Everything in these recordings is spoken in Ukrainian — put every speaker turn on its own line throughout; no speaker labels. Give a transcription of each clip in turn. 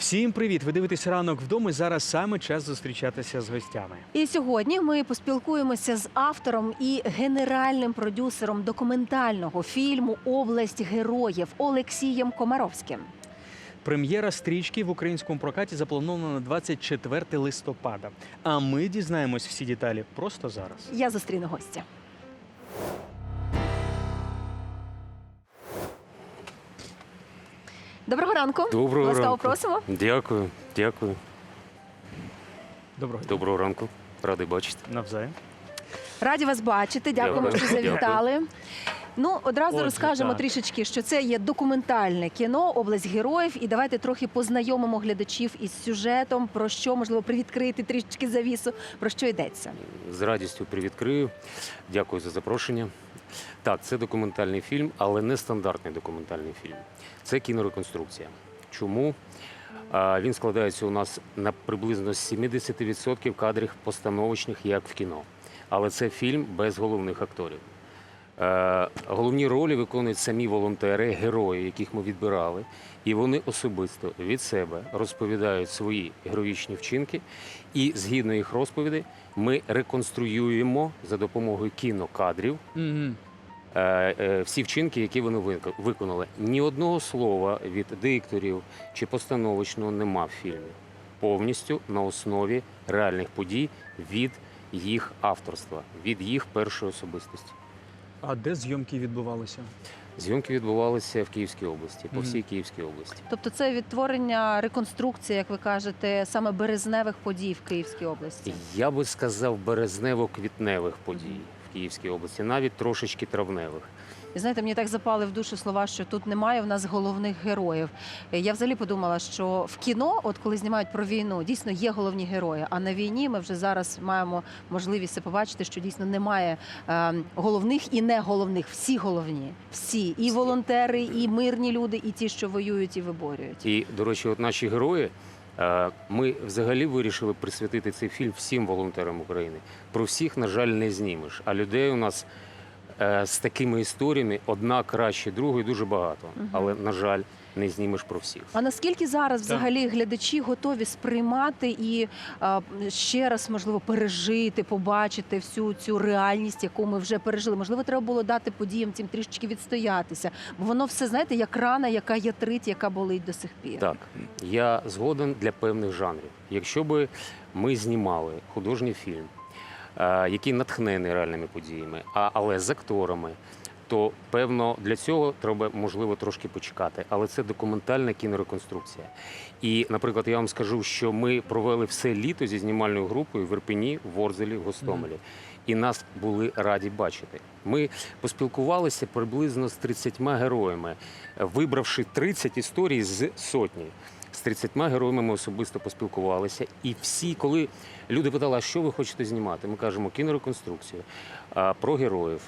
Всім привіт! Ви дивитесь ранок вдома. і Зараз саме час зустрічатися з гостями.
І сьогодні ми поспілкуємося з автором і генеральним продюсером документального фільму Область героїв Олексієм Комаровським.
Прем'єра стрічки в українському прокаті запланована на 24 листопада. А ми дізнаємось всі деталі просто зараз.
Я зустріну гостя. Доброго ранку.
Доброго
Ласкаво
ранку.
просимо.
Дякую, дякую.
Доброго.
Доброго ранку. Радий бачити.
навзаєм.
Раді вас бачити. Дякуємо,
Дякую.
що завітали. Ну, одразу
Отже,
розкажемо
так.
трішечки, що це є документальне кіно, область героїв. І давайте трохи познайомимо глядачів із сюжетом, про що можливо привідкрити трішечки завісу, про що йдеться.
З радістю привідкрию. Дякую за запрошення. Так, це документальний фільм, але не стандартний документальний фільм. Це кінореконструкція. Чому? Він складається у нас на приблизно з 70% кадрів постановочних, як в кіно. Але це фільм без головних акторів. Е, Головні ролі виконують самі волонтери, герої, яких ми відбирали, і вони особисто від себе розповідають свої героїчні вчинки. І згідно їх розповідей, ми реконструюємо за допомогою кінокадрів е, е, всі вчинки, які вони виконали. Ні одного слова від дикторів чи постановочного нема в фільмі. Повністю на основі реальних подій від їх авторства, від їх першої особистості.
А де зйомки відбувалися?
Зйомки відбувалися в Київській області, по всій Київській області.
Тобто, це відтворення реконструкції, як ви кажете, саме березневих подій в Київській області.
Я би сказав березнево-квітневих подій в Київській області, навіть трошечки травневих.
І знаєте, мені так запали в душу слова, що тут немає в нас головних героїв. Я взагалі подумала, що в кіно, от коли знімають про війну, дійсно є головні герої. А на війні ми вже зараз маємо можливість це побачити, що дійсно немає е, головних і не головних. Всі головні, всі і волонтери, і мирні люди, і ті, що воюють і виборюють.
І, до речі, от наші герої. е, Ми взагалі вирішили присвятити цей фільм всім волонтерам України. Про всіх, на жаль, не знімеш. А людей у нас з такими історіями одна краще другої дуже багато. Але, на жаль, не знімеш про всіх.
А наскільки зараз взагалі глядачі готові сприймати і а, ще раз можливо пережити, побачити всю цю реальність, яку ми вже пережили? Можливо, треба було дати подіям цим трішечки відстоятися, бо воно все знаєте, як рана, яка ятрить, яка болить до сих пір.
Так, я згоден для певних жанрів. Якщо би ми знімали художній фільм, е, який натхнений реальними подіями, а, але з акторами, то певно для цього треба можливо трошки почекати. Але це документальна кінореконструкція. І, наприклад, я вам скажу, що ми провели все літо зі знімальною групою в Ірпені, в Ворзелі, в Гостомелі. І нас були раді бачити. Ми поспілкувалися приблизно з 30 героями, вибравши 30 історій з сотні. З 30 героями ми особисто поспілкувалися. І всі, коли люди питали, а що ви хочете знімати, ми кажемо кінореконструкцію про героїв.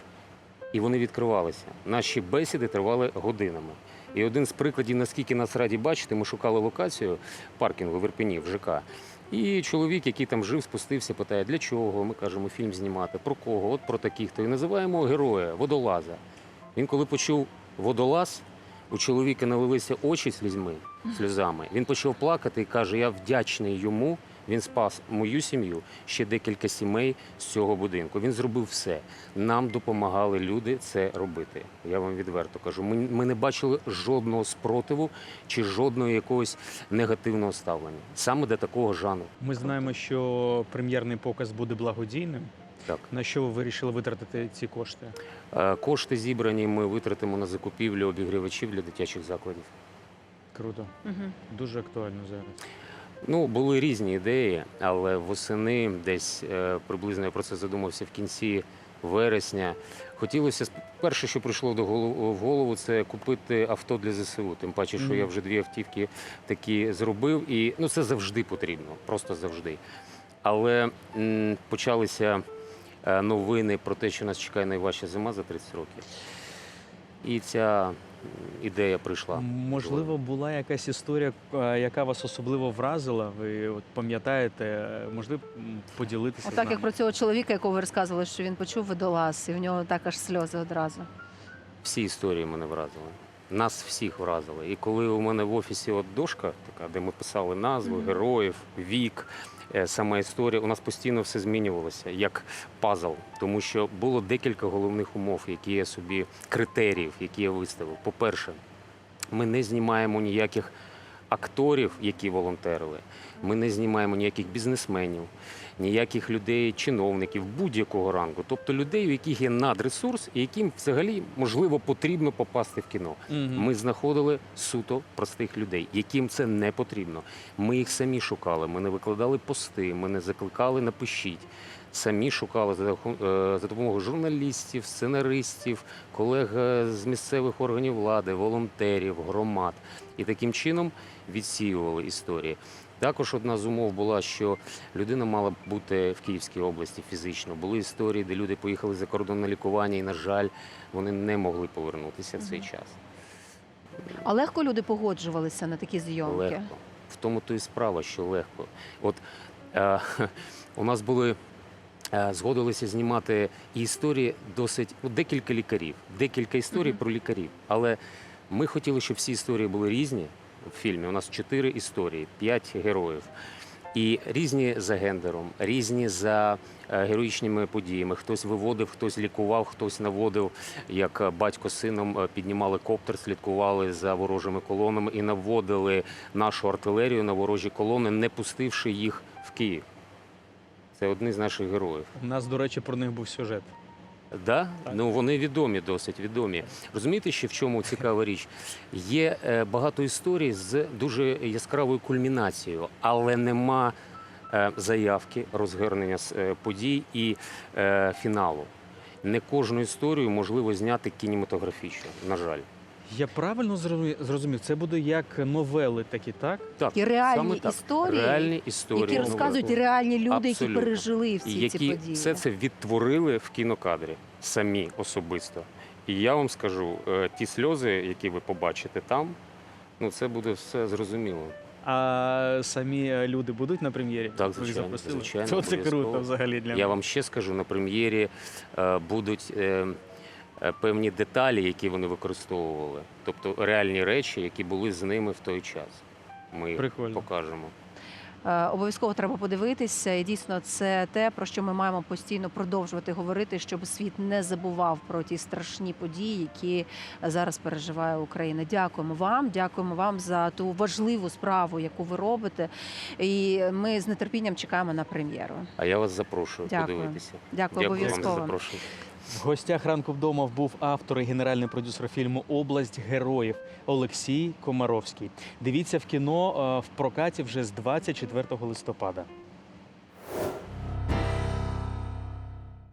І вони відкривалися. Наші бесіди тривали годинами. І один з прикладів, наскільки нас раді бачити, ми шукали локацію паркінгу в Ірпені, в ЖК. І чоловік, який там жив, спустився, питає, для чого? Ми кажемо, фільм знімати, про кого? От про таких-то. І називаємо героя, водолаза. Він, коли почув водолаз, у чоловіка налилися очі слізьми, сльозами. Він почав плакати і каже: Я вдячний йому. Він спас мою сім'ю, ще декілька сімей з цього будинку. Він зробив все. Нам допомагали люди це робити. Я вам відверто кажу. Ми, ми не бачили жодного спротиву чи жодного якогось негативного ставлення саме до такого жанру.
Ми знаємо, що прем'єрний показ буде благодійним.
Так,
На що ви вирішили витратити ці кошти?
Е, кошти зібрані ми витратимо на закупівлю обігрівачів для дитячих закладів.
Круто,
Угу.
дуже актуально зараз.
Ну, були різні ідеї, але восени, десь е, приблизно я про це задумався в кінці вересня. Хотілося перше, що прийшло до голову в голову, це купити авто для ЗСУ. Тим паче, що я вже дві автівки такі зробив, і ну це завжди потрібно, просто завжди. Але м, почалися новини про те, що нас чекає найважча зима за 30 років. І ця ідея прийшла.
Можливо, була якась історія, е, яка вас особливо вразила. Ви от пам'ятаєте, е, можливо, поділитися. з
Отак, як про цього чоловіка, якого ви розказували, що він почув водолаз, і в нього так аж сльози одразу.
Всі історії мене вразили. нас всіх вразили. І коли у мене в офісі от дошка, така, де ми писали назви,
Мгм.
героїв, вік, е, сама історія, у нас постійно все змінювалося як пазл, тому що було декілька головних умов, які я собі критеріїв, які я виставив. По-перше, ми не знімаємо ніяких акторів, які волонтерили. Ми не знімаємо ніяких бізнесменів, ніяких людей, чиновників будь-якого рангу. Тобто людей, у яких є надресурс і яким взагалі можливо потрібно попасти в кіно. Ми знаходили суто простих людей, яким це не потрібно. Ми їх самі шукали. Ми не викладали пости, ми не закликали напишіть. Самі шукали за е, допомогою журналістів, сценаристів, колег е, з місцевих органів влади, волонтерів, громад. І таким чином відсіювали історії. Також одна з умов була, що людина мала бути в Київській області фізично. Були історії, де люди поїхали за кордон на лікування, і, на жаль, вони не могли повернутися в цей час.
А легко люди погоджувалися на такі зйомки?
Легко. В тому то і справа, що легко. От е, у нас були. е, Згодилися знімати і історії досить ну, декілька лікарів, декілька історій
Мгм.
про лікарів. Але ми хотіли, щоб всі історії були різні в фільмі. У нас чотири історії, п'ять героїв. І різні за гендером, різні за е, героїчними подіями. Хтось виводив, хтось лікував, хтось наводив, як батько з сином е, піднімали коптер, слідкували за ворожими колонами і наводили нашу артилерію на ворожі колони, не пустивши їх в Київ. Це одні з наших героїв.
У нас, до речі, про них був сюжет.
Да?
Так.
Ну вони відомі, досить відомі. Розумієте, ще в чому цікава річ? Є е, багато історій з дуже яскравою кульмінацією, але нема е, заявки розгорнення е, подій і е, фіналу. Не кожну історію можливо зняти кінематографічно, на жаль.
Я правильно зрозумів- зрозумів, це буде як новели такі, так?
Так,
І реальні
саме так.
історії,
реальні історії,
які розказують
новели.
реальні люди, які
Абсолютно.
пережили
і
всі
які
ці події.
все це відтворили в кінокадрі самі особисто. І я вам скажу, е, ті сльози, які ви побачите там, ну це буде все зрозуміло.
А самі е, люди будуть на прем'єрі?
Так,
Ви
звичайно, звичайно,
Це, це круто взагалі для
Я вам ще скажу, на прем'єрі е, будуть певні деталі, які вони використовували, тобто реальні речі, які були з ними в той час. Ми
Прикольно.
покажемо.
Е, Обов'язково треба подивитися, і дійсно це те, про що ми маємо постійно продовжувати говорити, щоб світ не забував про ті страшні події, які зараз переживає Україна. Дякуємо вам, дякуємо вам за ту важливу справу, яку ви робите. І ми з нетерпінням чекаємо на прем'єру.
А я вас запрошую
Дякую.
подивитися.
Дякую,
Дякую вам за
обов'язково.
В гостях ранку вдома був автор і генеральний продюсер фільму Область героїв Олексій Комаровський. Дивіться в кіно е, в прокаті вже з 24 листопада.